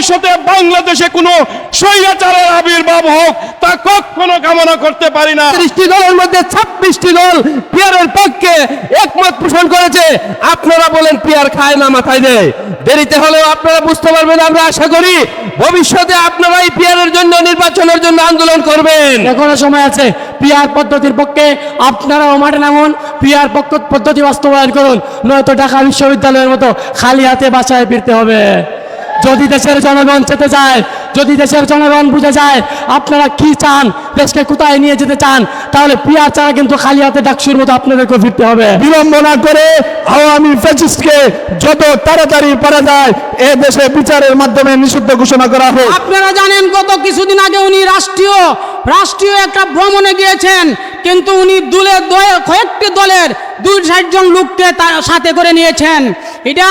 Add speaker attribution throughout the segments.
Speaker 1: ভবিষ্যতে বাংলাদেশে কোনো স্বৈরাচারের আবির্ভাব হোক তা কখনো কামনা করতে পারি না।
Speaker 2: ত্রিশটি দলের মধ্যে ছাব্বিশটি দল পিয়ারের পক্ষে একমত পোষণ করেছে। আপনারা বলেন পিয়ার খায় না মাথায় দেয়। দেরিতে হলেও আপনারা বুঝতে পারবেন আমরা আশা করি ভবিষ্যতে আপনারা এই পিয়ারের জন্য নির্বাচনের জন্য আন্দোলন করবেন।
Speaker 3: এখনও সময় আছে। পিআর পদ্ধতির পক্ষে আপনারাও মাঠে নামুন। পিয়ার পক্ষ পদ্ধতি বাস্তবায়ন করুন। নয়তো ঢাকা বিশ্ববিদ্যালয়ের মতো খালি হাতে বাসায় ফিরতে হবে। যদি দেশের জনগণ চেতে যায় যদি দেশের জনগণ বুঝে যায় আপনারা কি চান দেশকে কোথায় নিয়ে যেতে চান তাহলে পিআর ছাড়া কিন্তু খালি হাতে ডাকসুর মতো আপনাদেরকে ফিরতে হবে।
Speaker 2: বিলম্ব না করে আওয়ামী ফ্যাসিস্টকে যত তাড়াতাড়ি পারা যায় এ দেশে বিচারের মাধ্যমে নিষিদ্ধ ঘোষণা করা হোক।
Speaker 4: আপনারা জানেন গত কিছুদিন আগে উনি রাষ্ট্রীয় রাষ্ট্রীয় একটা ভ্রমণে গিয়েছেন কিন্তু উনি দলের দলের কয়েকটি দলের দুই ষাট জন লোককে তার সাথে করে নিয়েছেন। এটা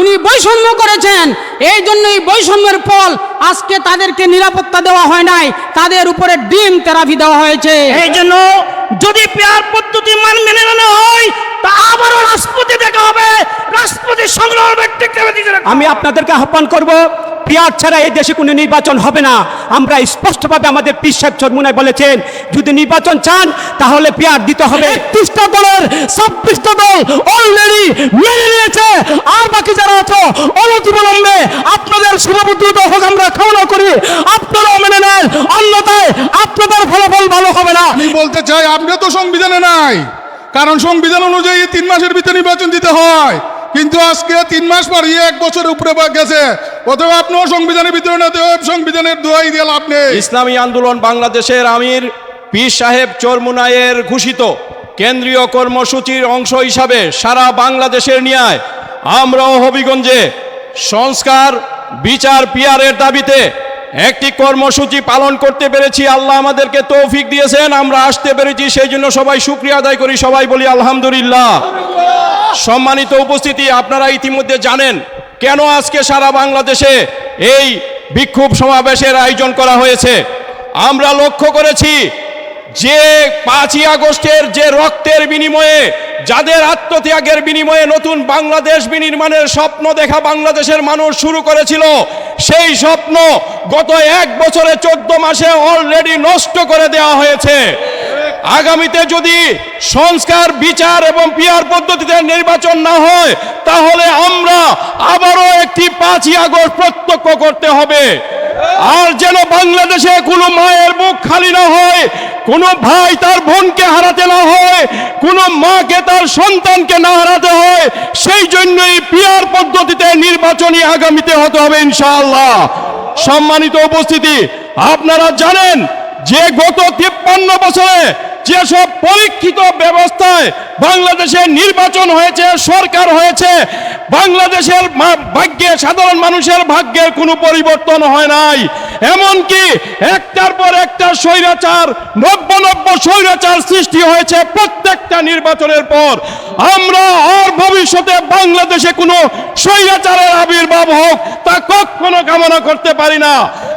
Speaker 4: উনি বৈষম্য করেছেন এই জন্য এই বৈষম্যের ফল আজকে তাদেরকে নিরাপত্তা দেওয়া হয় নাই। তাদের উপরে ডিম থেরাপি দেওয়া হয়েছে।
Speaker 5: এই জন্য যদি পেয়ার পদ্ধতি মান মেনে নেওয়া হয় তা আবারও রাষ্ট্রপতি দেখা হবে। রাষ্ট্রপতি সংগ্রহ
Speaker 6: আমি আপনাদেরকে আহ্বান করব পিয়ার ছাড়া এই দেশে কোনো নির্বাচন হবে না। আমরা স্পষ্টভাবে আমাদের পীর সাহেব চরমুনায় বলেছেন যদি নির্বাচন চান তাহলে পিয়ার দিতে হবে।
Speaker 2: একত্রিশটা দলের ছাব্বিশটা দল অলরেডি মেনে নিয়েছে। আর বাকি যারা আছো অনতিবিলম্বে আপনাদের শুভবুদ্ধিত হোক আমরা কামনা করি। আপনারাও মেনে নেন অন্যথায় আপনাদের ফলাফল ভালো হবে না।
Speaker 7: আমি বলতে চাই আপনি তো সংবিধানে নাই। কারণ সংবিধান অনুযায়ী তিন মাসের ভিতরে নির্বাচন দিতে হয়। কিন্তু আজকে তিন মাস পারিয়ে এক বছরের উপরে গেছে। অথবা আপনিও সংবিধানের ভিতরে না সংবিধানের দোয়াই দিয়ে লাভ নেই।
Speaker 1: ইসলামী আন্দোলন বাংলাদেশের আমির পীর সাহেব চরমুনায়ের ঘোষিত কেন্দ্রীয় কর্মসূচির অংশ হিসাবে সারা বাংলাদেশের ন্যায় আমরাও হবিগঞ্জে সংস্কার, বিচার পিয়ারের দাবিতে একটি কর্মসূচি পালন করতে পেরেছি। আল্লাহ আমাদেরকে তৌফিক দিয়েছেন, আমরা আসতে পেরেছি, সেই জন্য সবাই শুক্রিয়া আদায় করি, সবাই বলি আলহামদুলিল্লাহ। সম্মানিত উপস্থিতি, আপনারা ইতিমধ্যে জানেন কেন আজকে সারা বাংলাদেশে এই বিক্ষোভ সমাবেশের আয়োজন করা হয়েছে। আমরা লক্ষ্য করেছি যে পাঁচই আগস্টের যে রক্তের বিনিময়ে, যাদের আত্মত্যাগের বিনিময়ে নতুন বাংলাদেশ বিনির্মাণের স্বপ্ন দেখা বাংলাদেশের মানুষ শুরু করেছিল, সেই স্বপ্ন গত এক বছরে চোদ্দ মাসে অলরেডি নষ্ট করে দেওয়া হয়েছে। আগামীতে যদি সংস্কার, বিচার এবং পিয়ার পদ্ধতিতে নির্বাচন না হয়, তাহলে আমরা আবারও একটি পাঁচই আগস্ট প্রত্যক্ষ করতে হবে। আর যেন বাংলাদেশে কোনো মায়ের বুক খালি না হয়, কোনো ভাই তার বোনকে হারাতে না হয়, কোনো মাকে তার সন্তানকে না হারাতে হয়, সেই জন্যই পিয়ার পদ্ধতিতে নির্বাচনী আগামীতে হতে হবে ইনশাআল্লাহ। সম্মানিত উপস্থিতি, আপনারা জানেন যে গত তিপ্পান্ন বছরে যেসব পরীক্ষিত ব্যবস্থায় বাংলাদেশে নির্বাচন হয়েছে, সরকার হয়েছে, বাংলাদেশের ভাগ্যে সাধারণ মানুষের ভাগ্যের কোনো পরিবর্তন হয় নাই। এমনকি একটার পর একটা স্বৈরাচার নব্য নব্য স্বৈরাচার সৃষ্টি হয়েছে প্রত্যেকটা নির্বাচনের পর। আমরা আর ভবিষ্যতে বাংলাদেশে কোনো স্বৈরাচারের আবির্ভাব হোক তা কখনো কামনা করতে পারি না।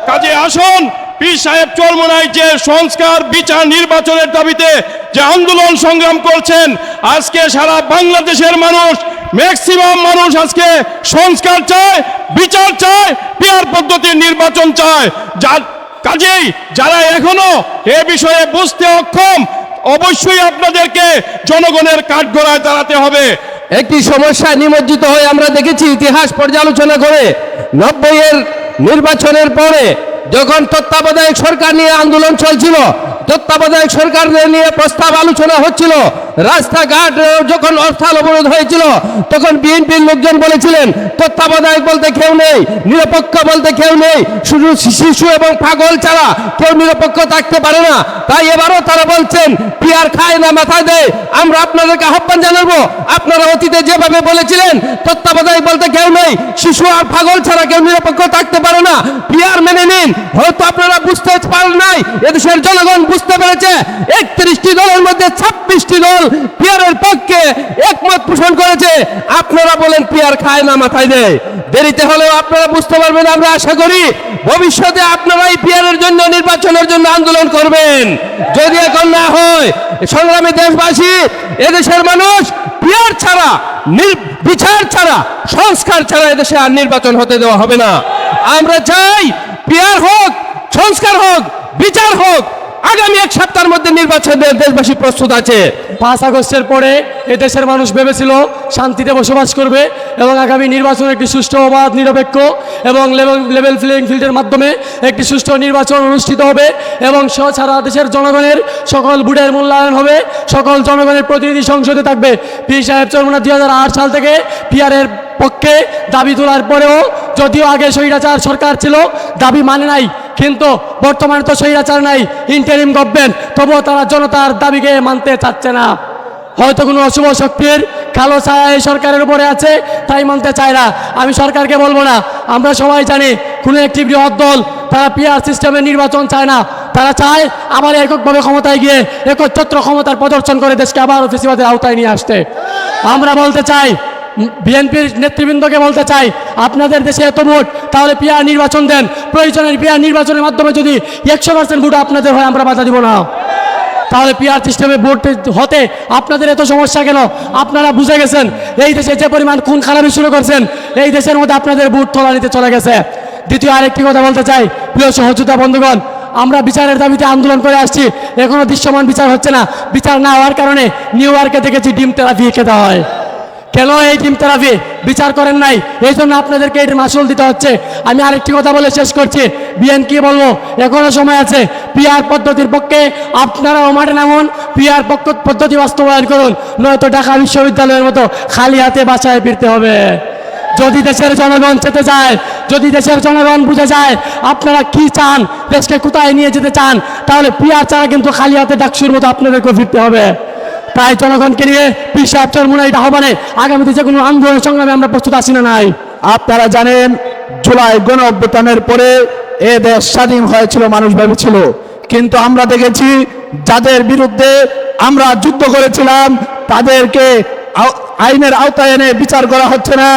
Speaker 1: কাজে আসুন পীর সাহেব চরমনায় যে সংস্কার, বিচার নির্বাচনের দাবিতে যে আন্দোলন সংগ্রাম করছেন, আজকে সারা বাংলাদেশের মানুষ ম্যাক্সিমাম মানুষ আজকে সংস্কার চায়, বিচার চায় পিয়ার পদ্ধতির নির্বাচন চায়। যার কাজেই যারা এখনও এ বিষয়ে বুঝতে অক্ষম, অবশ্যই আপনাদেরকে জনগণের কাঠগড়ায় দাঁড়াতে হবে।
Speaker 2: একটি সমস্যায় নিমজ্জিত হয়ে আমরা দেখেছি ইতিহাস পর্যালোচনা করে নব্বই এর নির্বাচনের পরে যখন তত্ত্বাবধায়ক সরকার নিয়ে আন্দোলন চলছিল তত্ত্বাবধায়ক সরকার নিয়ে প্রস্তাব আলোচনা হচ্ছিল রাস্তাঘাট যখন অর্থাল অবরোধ হয়েছিল, তখন বিএনপির লোকজন বলেছিলেন, তত্ত্বাবধায়ক বলতে কেউ নেই, নিরপেক্ষ বলতে কেউ নেই, শুধু শিশু এবং পাগল ছাড়া কেউ নিরপেক্ষ থাকতে পারে না। তাই এবারও তারা বলছেন, পিয়ার খায় না মাথায় দেয়। আমরা আপনাদেরকে আহ্বান জানাব, আপনারা অতীতে যেভাবে বলেছিলেন, তত্ত্বাবধায়ক বলতে কেউ নেই, শিশু আর পাগল ছাড়া কেউ নিরপেক্ষ থাকতে পারে না। পিয়ার মেনে নিন, হয়তো আপনারা বুঝতে পারেন নাই, এদেশের জনগণ বুঝতে পেরেছে, একত্রিশটি দলের মধ্যে ছাব্বিশটি দল পিয়ারের পক্ষে একমত পোষণ করেছে। আপনারা বলেন পিয়ার খায় না মাথায় দেয়। দেরিতে হলেও আপনারা বুঝতে পারবেন, আমরা আশা করি ভবিষ্যতে আপনারা এই পিয়ারের জন্য নির্বাচনের জন্য আন্দোলন করবেন। যদি এখন না হয়, সংগ্রামী দেশবাসী, এদেশের মানুষ পিয়ার ছাড়া বিচার ছাড়া, সংস্কার ছাড়া এদেশে আর নির্বাচন হতে দেওয়া হবে না। আমরা চাই পিয়ার হোক, সংস্কার হোক, বিচার হোক আগামী এক সপ্তাহের মধ্যে নির্বাচনের দেশবাসী প্রস্তুত আছে।
Speaker 3: পাঁচ আগস্টের পরে এ দেশের মানুষ ভেবেছিল শান্তিতে বসবাস করবে এবং আগামী নির্বাচন একটি সুষ্ঠু অবাধ, নিরপেক্ষ এবং লেভেল প্লেইং ফিল্ডের মাধ্যমে একটি সুষ্ঠু নির্বাচন অনুষ্ঠিত হবে এবং সারা দেশের জনগণের সকল বুটের মূল্যায়ন হবে, সকল জনগণের প্রতিনিধি সংসদে থাকবে। পি সাহেব চরমনা দুই সাল থেকে পিয়ারের পক্ষে দাবি তোলার পরেও যদিও আগে স্বৈরাচার সরকার ছিল, দাবি মানে নাই। কিন্তু বর্তমানে তো স্বৈরাচার নাই ইন্টারিম গভর্নমেন্ট তবুও তারা জনতার দাবিকে মানতে চাচ্ছে না। হয়তো কোনো অশুভ শক্তির কালো ছায়া এই সরকারের উপরে আছে, তাই মানতে চায় না। আমি সরকারকে বলব না, আমরা সবাই জানি কোনো একটি বৃহৎ দল তারা পিআর সিস্টেমে নির্বাচন চায় না। তারা চায় আবার এককভাবে ক্ষমতায় গিয়ে একচ্ছত্র ক্ষমতার প্রদর্শন করে দেশকে আবার ফেসিবাদের আওতায় নিয়ে আসতে। আমরা বলতে চাই বিএনপির নেতৃবৃন্দকে বলতে চাই, আপনাদের দেশে এত ভোট, তাহলে পিয়ার নির্বাচন দেন। প্রয়োজনের পিয়ার নির্বাচনের মাধ্যমে যদি একশো পার্সেন্ট ভোট আপনাদের হয়, আমরা বাধা দিব না। তাহলে পিআর সিস্টেমে ভোট হতে আপনাদের এত সমস্যা কেন? আপনারা বুঝে গেছেন, এই দেশে যে পরিমাণ খুন খারাপি শুরু করছেন, এই দেশের মধ্যে আপনাদের ভোট তোলা নিতে চলে গেছে। দ্বিতীয় আরেকটি কথা বলতে চাই, প্রিয় সহযোগিতা বন্ধুগণ, আমরা বিচারের দাবিতে আন্দোলন করে আসছি, এখনও দৃশ্যমান বিচার হচ্ছে না। বিচার না হওয়ার কারণে নিউ ইয়র্কে দেখেছি ডিম তেরাপি খেতে হয়। কেন এই টিম থেরাপি বিচার করেন নাই? এই জন্য আপনাদেরকে এর মাসুল দিতে হচ্ছে। আমি আরেকটি কথা বলে শেষ করছি। বিএন কি বলব? এখনও সময় আছে। পিআর পদ্ধতির পক্ষে আপনারাও মাঠে নামুন। পিআর পক্ষ পদ্ধতি বাস্তবায়ন করুন। নয়তো ঢাকা বিশ্ববিদ্যালয়ের মতো খালি হাতে বাসায় ফিরতে হবে। যদি দেশের জনগণ চেতে যায়, যদি দেশের জনগণ বুঝে যায়, আপনারা কি চান, দেশকে কোথায় নিয়ে যেতে চান, তাহলে পিআর ছাড়া কিন্তু খালি হাতে ডাকসুর মতো আপনাদেরকে ফিরতে হবে। তাই জনগণকে নিয়ে পিসাব চরমুনাই আহ্বানে আগামীতে যে কোনো আন্দোলন সংগ্রামে আমরা প্রস্তুত আছি না নাই।
Speaker 8: আপনারা জানেন, জুলাই গণ অভ্যুত্থানের পরে এ দেশ স্বাধীন হয়েছিল, মানুষ ভেবেছিল। কিন্তু আমরা দেখেছি, যাদের বিরুদ্ধে আমরা যুদ্ধ করেছিলাম, তাদেরকে আইনের আওতায় এনে বিচার করা হচ্ছে না।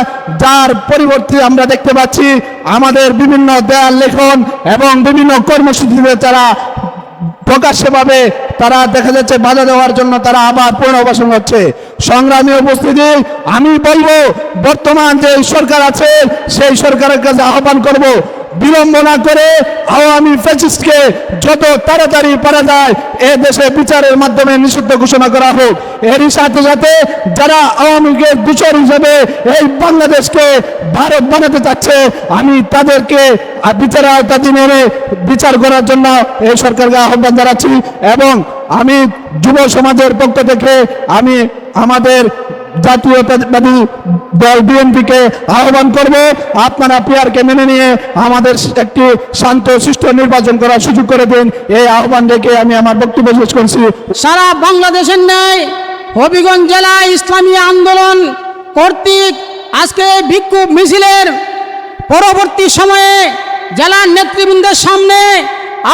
Speaker 8: যার পরিবর্তে আমরা দেখতে পাচ্ছি, আমাদের বিভিন্ন দেয়াল, লেখন এবং বিভিন্ন কর্মসূচিতে তারা প্রকাশ্যভাবে তারা দেখা যাচ্ছে বাধা দেওয়ার জন্য তারা আবার পুনর্বাসন হচ্ছে। সংগ্রামী উপস্থিতি, আমি বলব, বর্তমান যে সরকার আছে, সেই সরকারের কাছে আহ্বান করব বিলম্ব না করে আওয়ামী ফ্যাসিস্টকে যত তাড়াতাড়ি পারা যায়, এ দেশে বিচারের মাধ্যমে নিষিদ্ধ ঘোষণা করা হোক। এরই সাথে সাথে যারা আওয়ামীকে দূষর হিসেবে এই বাংলাদেশকে ভারত বানাতে চাচ্ছে, আমি তাদেরকে আর বিচারের আওতাধীন এনে বিচার করার জন্য এই সরকারকে আহ্বান জানাচ্ছি এবং আমি যুব সমাজের পক্ষ থেকে আমি আমাদের জাতীয়তাবাদী দল বিএনপিকে আহ্বান করব। আপনারা পিয়ারকে মেনে নিয়ে আমাদের একটি শান্ত, সুষ্ঠু নির্বাচন করার সুযোগ করে দিন। এই আহ্বান রেখে আমি আমার বক্তব্য শেষ করছি।
Speaker 4: সারা বাংলাদেশের ন্যায় হবিগঞ্জ জেলায় ইসলামী আন্দোলন কর্তৃক আজকে বিক্ষোভ মিছিলের পরবর্তী সময়ে জেলার নেতৃবৃন্দের সামনে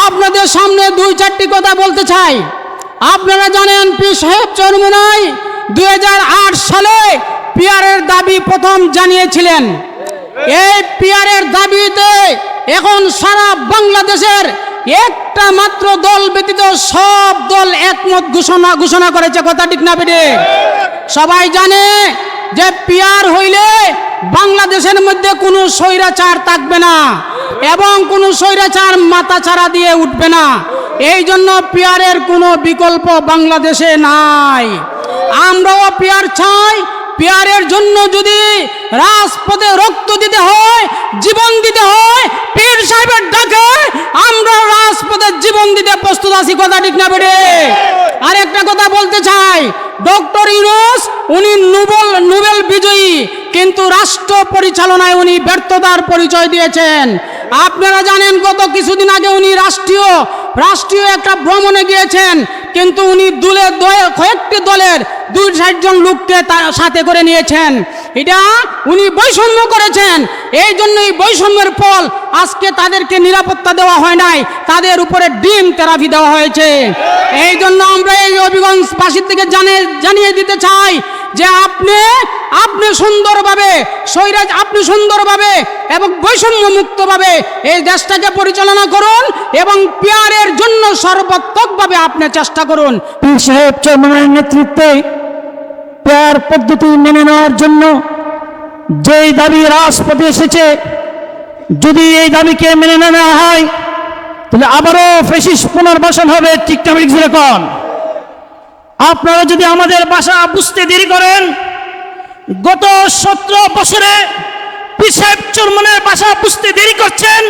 Speaker 4: আপনাদের সামনে দুই চারটি কথা বলতে চাই। আপনারা জানেন পি সাহেব চরমুনাই দুই হাজার আট সালে পিয়ারের দাবি প্রথম জানিয়েছিলেন। এই পিয়ারের দাবিতে এখন সারা বাংলাদেশের একটা মাত্র দল ব্যতীত সব দল একমত ঘোষণা ঘোষণা করেছে। কথা ঠিক না বেটে সবাই জানে যে পিয়ার হইলে বাংলাদেশের মধ্যে কোনো স্বৈরাচার থাকবে না এবং কোনো স্বৈরাচার মাথা ছাড়া দিয়ে উঠবে না। এই জন্য পিয়ারের কোনো বিকল্প বাংলাদেশে নাই। আমরাও পেয়ার চাই। পেয়ারের জন্য যদি রাজপথে রক্ত দিতে হয়, জীবন দিতে হয়, পীর সাহেবের ডাকে আমরা রাজপথে জীবন দিতে প্রস্তুত আছি। কথা ঠিক না বেড়ে? আর একটা কথা বলতে চাই। ডক্টর ইউনুস, উনি নোবেল নোবেল বিজয়ী, কিন্তু রাষ্ট্র পরিচালনায় উনি ব্যর্থতার পরিচয় দিয়েছেন। আপনারা জানেন গত কিছুদিন আগে উনি রাষ্ট্রীয় রাষ্ট্রীয় একটা ভ্রমণে গিয়েছেন, কিন্তু উনি দুলে কয়েকটি দলের দুই ষাটজন লোককে তার সাথে করে নিয়েছেন। এটা উনি বৈষম্য করেছেন। এই জন্য এই বৈষম্যের ফল আজকে তাদেরকে নিরাপত্তা দেওয়া হয় নাই। তাদের উপরে ডিম থেরাপি দেওয়া হয়েছে। এই জন্য আমরা এই অভিগঞ্জবাসীর থেকে জানে জানিয়ে দিতে চাই যে আপনি আপনি সুন্দরভাবে সৈরাজ আপনি সুন্দরভাবে এবং বৈষম্য মুক্তভাবে এই দেশটাকে পরিচালনা করুন এবং পেয়ারের জন্য সর্বাত্মকভাবে আপনি চেষ্টা করুন।
Speaker 5: সাহেব চরমনের নেতৃত্বে পেয়ার পদ্ধতি মেনে নেওয়ার জন্য যেই দাবি রাজপথে এসেছে, যদি এই দাবিকে মেনে না নেওয়া হয়, তাহলে আবারও ফেসিস পুনর্বাসন হবে ঠিকঠাক যেরকম। আপনারা যদি আমাদের ভাষা বুঝতে দেরি করেন, গত সতেরো বছরে পিসাব চরমনের ভাষা বুঝতে দেরি করছেন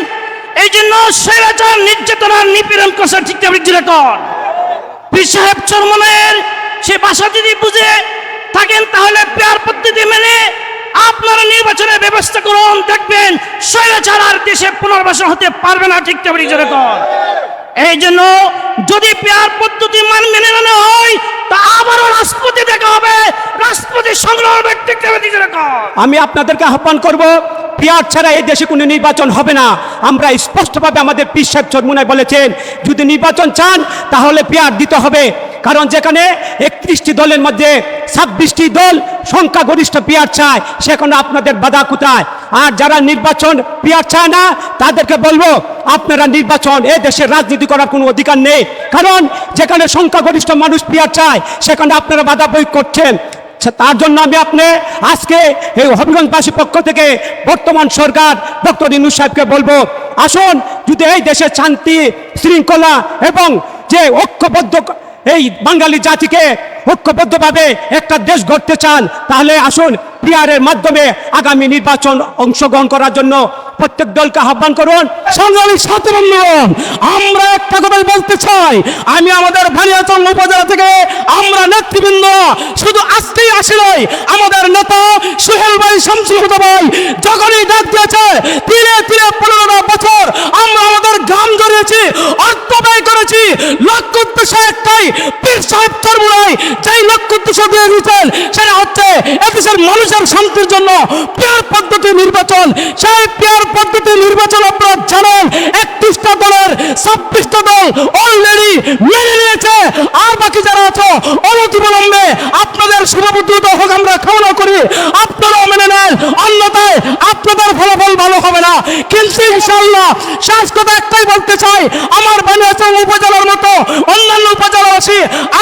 Speaker 5: এই জন্য স্বৈরাচার নির্যাতনার নিপীড়ন করছে ঠিকঠাক যেরকম পীর সাহেব চরমনের সে ভাষা যদি বুঝে থাকেন, তাহলে পেয়ার পদ্ধতি মেনে আপনারা নির্বাচনের ব্যবস্থা করুন, দেখবেন স্বৈরাচার আর দেশে পুনর্বাসন হতে পারবে না ঠিক যেরকম এই জন্য যদি পেয়ার পদ্ধতি মান মেনে নেওয়া হয়, তা আবারও রাষ্ট্রপতি দেখা হবে। রাষ্ট্রপতি সংগ্রহ
Speaker 6: আমি আপনাদেরকে আহ্বান করব, পিয়ার ছাড়া এই দেশে কোনো নির্বাচন হবে না। আমরা স্পষ্টভাবে আমাদের পীর সাহেব চরমুনায় বলেছেন, যদি নির্বাচন চান, তাহলে পিয়ার দিতে হবে। কারণ যেখানে একত্রিশটি দলের মধ্যে ছাব্বিশটি দল সংখ্যাগরিষ্ঠ পিয়ার চায়, সেখানে আপনাদের বাধা কোথায়? আর যারা নির্বাচন পিয়ার চায় না, তাদেরকে বলব, আপনারা নির্বাচন, এ দেশের রাজনীতি করার কোনো অধিকার নেই। কারণ যেখানে সংখ্যাগরিষ্ঠ মানুষ পিয়ার চায়, সেখানে আপনারা বাধা প্রয়োগ করছেন। তার জন্য আমি আপনি আজকে এই হবিগঞ্জবাসী পক্ষ থেকে বর্তমান সরকার ডক্টর ইনু সাহেবকে বলব, আসুন, যদি এই দেশের শান্তি, শৃঙ্খলা এবং যে ঐক্যবদ্ধ এই বাঙালি জাতিকে ঐক্যবদ্ধভাবে একটা দেশ গড়তে চান, তাহলে আসুন পিআরের মাধ্যমে আগামী নির্বাচন অংশগ্রহণ করার জন্য প্রত্যেক দলকে আহ্বান করুন।
Speaker 3: সংগ্রামী আমরা একটা কথাই বলতে চাই। আমি আমাদের ভানিয়াচং উপজেলা থেকে আমরা নেতৃবৃন্দ, শুধু আসতেই আসি নাই। আমাদের নেতা সোহেল ভাই শামসুল হুদা ভাই, যখনই ডাক দিয়েছে তিনে তিনে পনেরো বছর আমরা আমাদের গ্রাম জড়িয়েছি, অর্থ ব্যয় করেছি। লক্ষ্য উদ্দেশ্য একটাই, পীর সাহেব চরমুলাই যেই লক্ষ্য উদ্দেশ্য দিয়ে দিয়েছেন সেটা হচ্ছে এদেশের মানুষের শান্তির জন্য পেয়ার পদ্ধতি নির্বাচন। সেই পেয়ার পদ্ধতি নির্বাচন আপনারা জানেন, একত্রিশটা দলের ছাব্বিশটা দল অলরেডি মেনে নিয়েছে। আর বাকি যারা আছো, অনতিবিলম্বে আপনাদের সভাপতিত্ব হোক আমরা কামনা করি, আপনারাও মেনে নেন। অন্যথায় আপনাদের ফলাফল ভালো হবে না। কিন্তু ইনশাল্লাহ শেষ কথা একটাই বলতে চাই, আমার বানিয়াচং উপজেলার মতো অন্যান্য আমাদের নেতা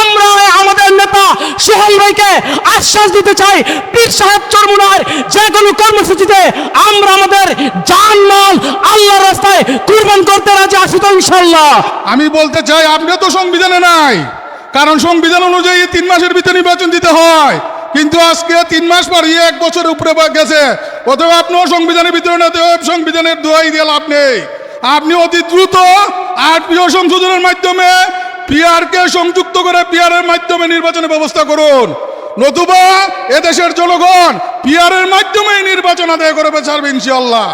Speaker 3: সোহেল ভাইকে আশ্বাস দিতে চাই। পীর সাহেব চরমুনার যে কোনো কর্মসূচিতে আমরা আমাদের জান মাল আল্লাহর রাস্তায় কুরবান করতে রাজি আছি তো ইনশাল্লাহ
Speaker 7: আমি বলতে চাই আপনি তো সংবিধানে নাই। কারণ সংবিধান অনুযায়ী তিন মাসের ভিতরে নির্বাচন দিতে হয়। কিন্তু আজকে তিন মাস পারিয়ে এক বছর উপরে গেছে। অথবা আপনিও সংবিধানের ভিতরে না সংবিধানের দোয়াই দিয়ে লাভ নেই। আপনি অতি দ্রুত আরপিও সংশোধনের মাধ্যমে পিআরকে সংযুক্ত করে পিআরের মাধ্যমে নির্বাচনের ব্যবস্থা করুন। নতুবা এদেশের জনগণ পিআরের মাধ্যমে নির্বাচন আদায় করবে ছাড়বে ইনশাল্লাহ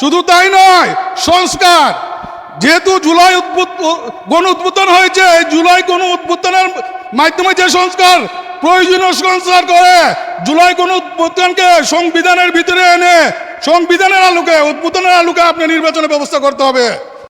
Speaker 7: শুধু তাই নয়, সংস্কার। যেহেতু জুলাই গণ উদ্বোধন হয়েছে জুলাই গণ উদ্বোধনের মাধ্যমে যে সংস্কার প্রয়োজনীয় সংস্কার করে, জুলাই গণ উদ্বোধনকে সংবিধানের ভিতরে এনে সংবিধানের আলোকে উদ্বোধনের আলোকে আপনি নির্বাচনের ব্যবস্থা করতে হবে।